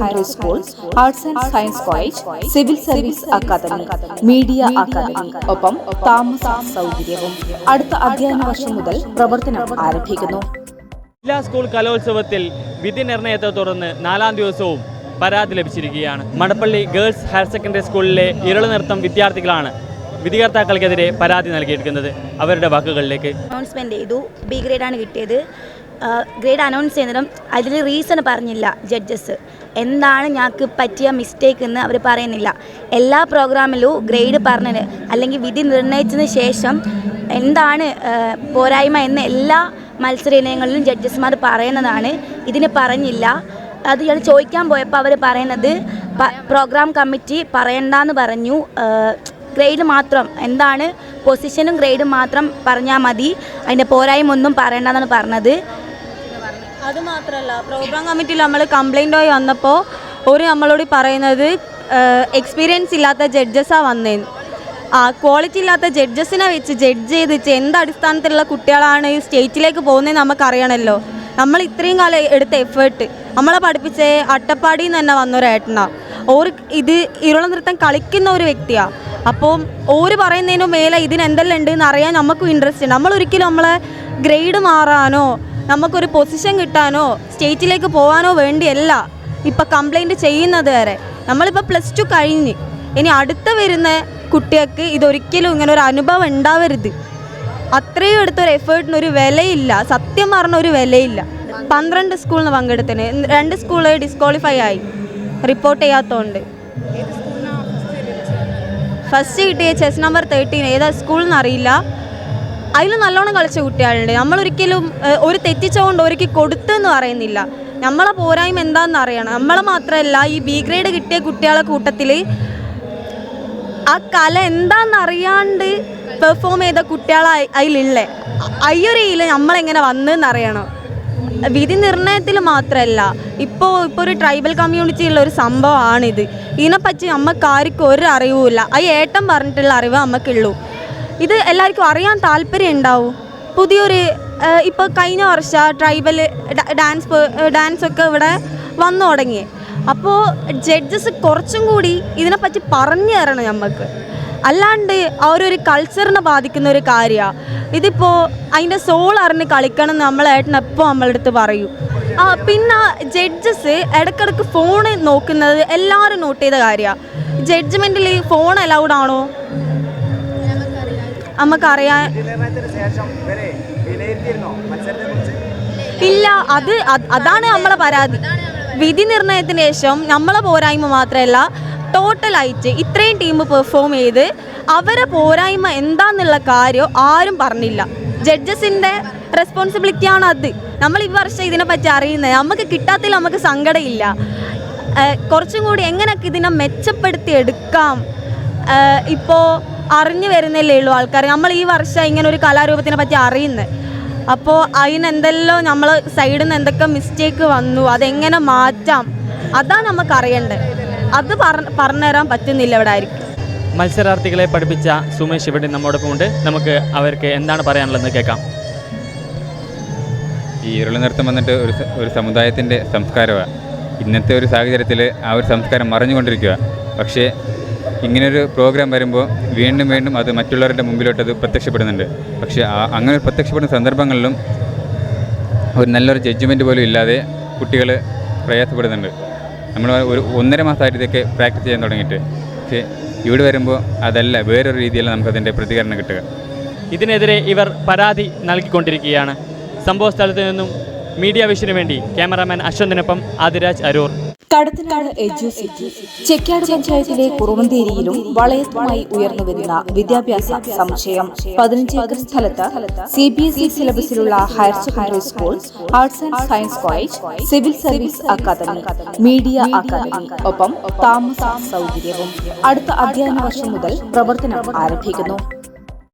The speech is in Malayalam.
Secondary school arts and science college civil service academy media academy ഒപ്പം താമസ സൗകര്യവും അടുത്ത അധ്യയന വർഷം മുതൽ പ്രവർത്തനം ആരംഭിക്കുന്നു. ജില്ലാ സ്കൂൾ കലോത്സവത്തിൽ വിധി നിർണയത്തെ തുടർന്ന് നാലാം ദിവസവും പരാതി ലഭിച്ചിരിക്കുകയാണ്. മടപ്പള്ളി ഗേൾസ് ഹയർ സെക്കൻഡറി സ്കൂളിലെ ഇരൾ നൃത്തം വിദ്യാർത്ഥികളാണ് വിധികർത്താക്കൾക്കെതിരെ പരാതി നൽകിയിരിക്കുന്നത്. അവരുടെ വാക്കുകളിലേക്ക്. അനൗൺസ്മെന്റ് ചെയ്തു. ബി ഗ്രേഡാണ് കിട്ടിയത്. ഗ്രേഡ് അനൗൺസ് ചെയ്യുന്നതും അതിൽ റീസൺ പറഞ്ഞില്ല ജഡ്ജസ് എന്താണ് ഞങ്ങൾക്ക് പറ്റിയ മിസ്റ്റേക്ക് എന്ന് അവർ പറയുന്നില്ല. എല്ലാ പ്രോഗ്രാമിലും ഗ്രേഡ് പറഞ്ഞത് അല്ലെങ്കിൽ വിധി നിർണയിച്ചതിന് ശേഷം എന്താണ് പോരായ്മ എന്ന് എല്ലാ മത്സര ഇനങ്ങളിലും ജഡ്ജസ്മാർ പറയുന്നതാണ്. ഇതിന് പറഞ്ഞില്ല. അത് ഞാൻ ചോദിക്കാൻ പോയപ്പോൾ അവർ പറയുന്നത് പ്രോഗ്രാം കമ്മിറ്റി പറയണ്ടെന്ന് പറഞ്ഞു. ഗ്രേഡ് മാത്രം. എന്താണ്? പൊസിഷനും ഗ്രേഡും മാത്രം പറഞ്ഞാൽ മതി. അതിന്റെ പോരായ്മ ഒന്നും പറയണ്ടെന്നാണ് പറഞ്ഞത്. അത് മാത്രമല്ല പ്രോഗ്രാം കമ്മിറ്റിയിൽ നമ്മൾ കംപ്ലൈന്റ് ആയി വന്നപ്പോൾ ഒരു നമ്മളോട് പറയുന്നത് എക്സ്പീരിയൻസ് ഇല്ലാത്ത ജഡ്ജസാണ് വന്നേന്ന്. ആ ക്വാളിറ്റി ഇല്ലാത്ത ജഡ്ജസിനെ വെച്ച് ജഡ്ജ് ചെയ്ത് വെച്ച് എന്ത് അടിസ്ഥാനത്തിലുള്ള കുട്ടികളാണ് ഈ സ്റ്റേറ്റിലേക്ക് പോകുന്നതെന്ന് നമുക്കറിയണമല്ലോ നമ്മൾ ഇത്രയും കാലം എടുത്ത എഫേർട്ട് നമ്മളെ പഠിപ്പിച്ച അട്ടപ്പാടിയിൽ നിന്ന് തന്നെ വന്നൊരേട്ടനാണ് ഓർ ഇത് ഇരുള നൃത്തം കളിക്കുന്ന ഒരു വ്യക്തിയാണ് അപ്പോൾ ഓര് പറയുന്നതിനു മേലെ ഇതിനെന്തെല്ലാം ഉണ്ട് എന്നറിയാൻ നമുക്കും ഇൻട്രസ്റ്റ് ഉണ്ട്. നമ്മൾ ഒരിക്കലും നമ്മളെ ഗ്രേഡ് മാറാനോ നമുക്കൊരു പൊസിഷൻ കിട്ടാനോ സ്റ്റേറ്റിലേക്ക് പോകാനോ വേണ്ടിയല്ല ഇപ്പം കംപ്ലൈന്റ് ചെയ്യുന്നത് വരെ. നമ്മളിപ്പോൾ പ്ലസ് ടു കഴിഞ്ഞ്. ഇനി അടുത്ത വരുന്ന കുട്ടികൾക്ക് ഇതൊരിക്കലും ഇങ്ങനെ ഒരു അനുഭവം ഉണ്ടാവരുത്. അത്രയും എടുത്തൊരു എഫേർട്ടിന് ഒരു വിലയില്ല. സത്യം പറഞ്ഞ ഒരു വിലയില്ല. പന്ത്രണ്ട് സ്കൂളിൽ നിന്ന് പങ്കെടുത്തിന്. രണ്ട് സ്കൂൾ ഡിസ്ക്വാളിഫൈ ആയി. റിപ്പോർട്ട് ചെയ്യാത്തതുകൊണ്ട് ഫസ്റ്റ് കിട്ടിയ? ചെസ് നമ്പർ തേർട്ടീൻ ഏതാ സ്കൂളിൽ നിന്ന് അറിയില്ല. അതിൽ നല്ലോണം കളിച്ച കുട്ടികളുണ്ട്. നമ്മളൊരിക്കലും ഒരു തെറ്റിച്ചുകൊണ്ട് ഒരിക്കൽ കൊടുത്തെന്ന് പറയുന്നില്ല. നമ്മളെ പോരായ്മ എന്താണെന്ന് അറിയണം. നമ്മളെ മാത്രമല്ല ഈ ബി ഗ്രേഡ് കിട്ടിയ കുട്ടികളെ കൂട്ടത്തിൽ ആ കല എന്താണെന്ന് അറിയാണ്ട് പെർഫോം ചെയ്ത കുട്ടികളെ അതിലുള്ളേ. അയ്യൊരയിൽ നമ്മളെങ്ങനെ വന്നെന്ന് അറിയണം. വിധി നിർണയത്തിൽ മാത്രമല്ല ഇപ്പോൾ ഇപ്പോൾ ഒരു ട്രൈബൽ കമ്മ്യൂണിറ്റിയുള്ള ഒരു സംഭവമാണിത്. ഇതിനെപ്പറ്റി നമുക്ക് ആർക്കും ഒരു അറിവുമില്ല. ആ ഏട്ടം പറഞ്ഞിട്ടുള്ള അറിവ് നമുക്കുള്ളൂ ഇത് എല്ലാവർക്കും അറിയാൻ താല്പര്യം ഉണ്ടാവും. പുതിയൊരു ഇപ്പോൾ കഴിഞ്ഞ വർഷം ട്രൈബൽ ഡാൻസ് ഡാൻസ് ഒക്കെ ഇവിടെ വന്നു തുടങ്ങി. അപ്പോൾ ജഡ്ജസ് കുറച്ചും കൂടി ഇതിനെപ്പറ്റി പറഞ്ഞു തരണം നമുക്ക് അല്ലാണ്ട് ആ ഒരു കൾച്ചറിനെ ബാധിക്കുന്ന ഒരു കാര്യമാണ് ഇതിപ്പോൾ അതിന്റെ സോൾ അറിഞ്ഞ് കളിക്കണം എന്ന് നമ്മളേട്ടൻ എപ്പോൾ നമ്മളുടെ അടുത്ത് പറയും. ആ പിന്നെ ജഡ്ജസ് ഇടയ്ക്കിടയ്ക്ക് ഫോൺ നോക്കുന്നത് എല്ലാവരും നോട്ട് ചെയ്ത കാര്യമാണ് ജഡ്ജ്മെന്റിൽ ഫോൺ അലൗഡ് ആണോ? നമുക്കറിയാൻ ഇല്ല അത് അത് അതാണ് നമ്മളെ പരാതി. വിധി നിർണയത്തിന് ശേഷം നമ്മളെ പോരായ്മ മാത്രമല്ല ടോട്ടലായിട്ട് ഇത്രയും ടീം പെർഫോം ചെയ്ത് അവരെ പോരായ്മ എന്താന്നുള്ള കാര്യം ആരും പറഞ്ഞില്ല. ജഡ്ജസിന്റെ റെസ്പോൺസിബിലിറ്റിയാണ് അത്. നമ്മൾ ഈ വർഷം ഇതിനെപ്പറ്റി അറിയുന്നത്. നമുക്ക് കിട്ടാത്തതിൽ നമുക്ക് സങ്കടമില്ല. കുറച്ചും കൂടി എങ്ങനെയൊക്കെ ഇതിനെ മെച്ചപ്പെടുത്തി എടുക്കാം ഇപ്പോൾ അറിഞ്ഞു വരുന്നല്ലേ ഉള്ളൂ ആൾക്കാർ. നമ്മൾ ഈ വർഷം ഇങ്ങനെ ഒരു കലാരൂപത്തിനെ പറ്റി അറിയുന്നത്. അപ്പോൾ അതിനെന്തെല്ലോ എന്തെല്ലാം നമ്മൾ സൈഡിൽ നിന്ന് എന്തൊക്കെ മിസ്റ്റേക്ക് വന്നു അതെങ്ങനെ മാറ്റാം അതാണ് നമുക്ക് അറിയേണ്ടത്. അത് പറഞ്ഞു പറഞ്ഞുതരാൻ പറ്റുന്നില്ല ഇവിടെ ആയിരിക്കും മത്സരാർത്ഥികളെ പഠിപ്പിച്ച സുമേഷ് ഇവിടെ നമ്മോടൊപ്പം ഉണ്ട്. നമുക്ക് അവർക്ക് എന്താണ് പറയാനുള്ളതെന്ന് കേൾക്കാം. ഈ ഇരുളി നൃത്തം വന്നിട്ട് ഒരു ഒരു സമുദായത്തിന്റെ സംസ്കാരമാണ് ഇന്നത്തെ ഒരു സാഹചര്യത്തിൽ ആ ഒരു സംസ്കാരം മറഞ്ഞുകൊണ്ടിരിക്കുക പക്ഷേ ഇങ്ങനൊരു പ്രോഗ്രാം വരുമ്പോൾ വീണ്ടും വീണ്ടും അത് മറ്റുള്ളവരുടെ മുമ്പിലോട്ട് അത് പ്രത്യക്ഷപ്പെടുന്നുണ്ട്. പക്ഷേ അങ്ങനെ പ്രത്യക്ഷപ്പെടുന്ന സന്ദർഭങ്ങളിലും ഒരു നല്ലൊരു ജഡ്ജ്മെന്റ് പോലും ഇല്ലാതെ കുട്ടികൾ പ്രയാസപ്പെടുന്നുണ്ട്. നമ്മൾ ഒരു ഒന്നര മാസമായിട്ട് ഇതൊക്കെ പ്രാക്ടീസ് ചെയ്യാൻ തുടങ്ങിയിട്ട്. പക്ഷേ ഇവിടെ വരുമ്പോൾ അതല്ല വേറൊരു രീതിയിലാണ് നമുക്കതിന്റെ പ്രതികരണം കിട്ടുക. ഇതിനെതിരെ ഇവർ പരാതി നൽകിക്കൊണ്ടിരിക്കുകയാണ്. സംഭവ സ്ഥലത്ത് നിന്നും മീഡിയ വിഷന് വേണ്ടി ക്യാമറാമാൻ അശ്വന്തിനൊപ്പം ആദിരാജ് അരൂർ. കടത്തനാട് എഡ്യൂസിറ്റി ചെക്കാട് പഞ്ചായത്തിലെ കുറുവന്തേരിയിലും വളയത്തുമായി ഉയർന്നു വരുന്ന വിദ്യാഭ്യാസ സമുച്ചയം. പതിനഞ്ച് ഏക്കർ സ്ഥലത്ത് C B S E സിലബസിലുള്ള higher secondary school arts and science college civil service academy media academy ഒപ്പം താമസ സൗകര്യവും. അടുത്ത അധ്യയന വർഷം മുതൽ പ്രവർത്തനം ആരംഭിക്കുന്നു.